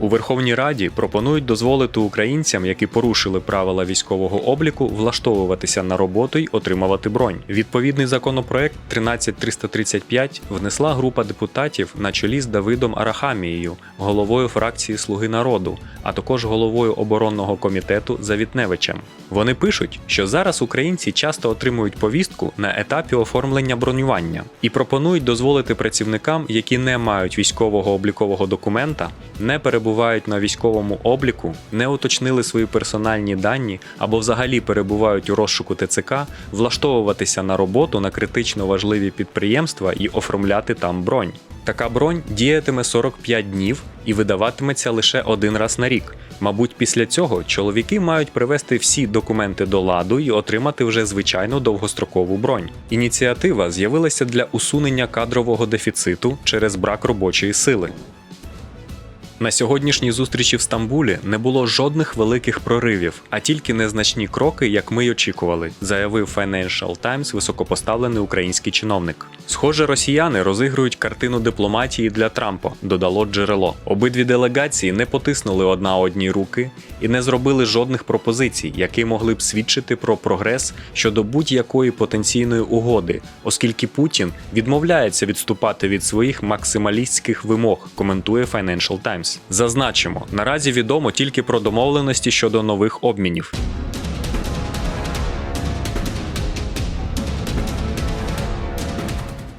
У Верховній Раді пропонують дозволити українцям, які порушили правила військового обліку, влаштовуватися на роботу й отримувати бронь. Відповідний законопроект 13335 внесла група депутатів на чолі з Давидом Арахамією, головою фракції Слуги народу, а також головою оборонного комітету Завітневичем. Вони пишуть, що зараз українці часто отримують повістку на етапі оформлення бронювання і пропонують дозволити працівникам, які не мають військового облікового документа, не перебувають на військовому обліку, не уточнили свої персональні дані або взагалі перебувають у розшуку ТЦК, влаштовуватися на роботу на критично важливі підприємства і оформляти там бронь. Така бронь діятиме 45 днів і видаватиметься лише один раз на рік. Мабуть, після цього чоловіки мають привести всі документи до ладу і отримати вже звичайну довгострокову бронь. Ініціатива з'явилася для усунення кадрового дефіциту через брак робочої сили. На сьогоднішній зустрічі в Стамбулі не було жодних великих проривів, а тільки незначні кроки, як ми й очікували, заявив Financial Times високопоставлений український чиновник. Схоже, росіяни розігрують картину дипломатії для Трампа, додало джерело. Обидві делегації не потиснули одна одній руки і не зробили жодних пропозицій, які могли б свідчити про прогрес щодо будь-якої потенційної угоди, оскільки Путін відмовляється відступати від своїх максималістських вимог, коментує Financial Times. Зазначимо, наразі відомо тільки про домовленості щодо нових обмінів.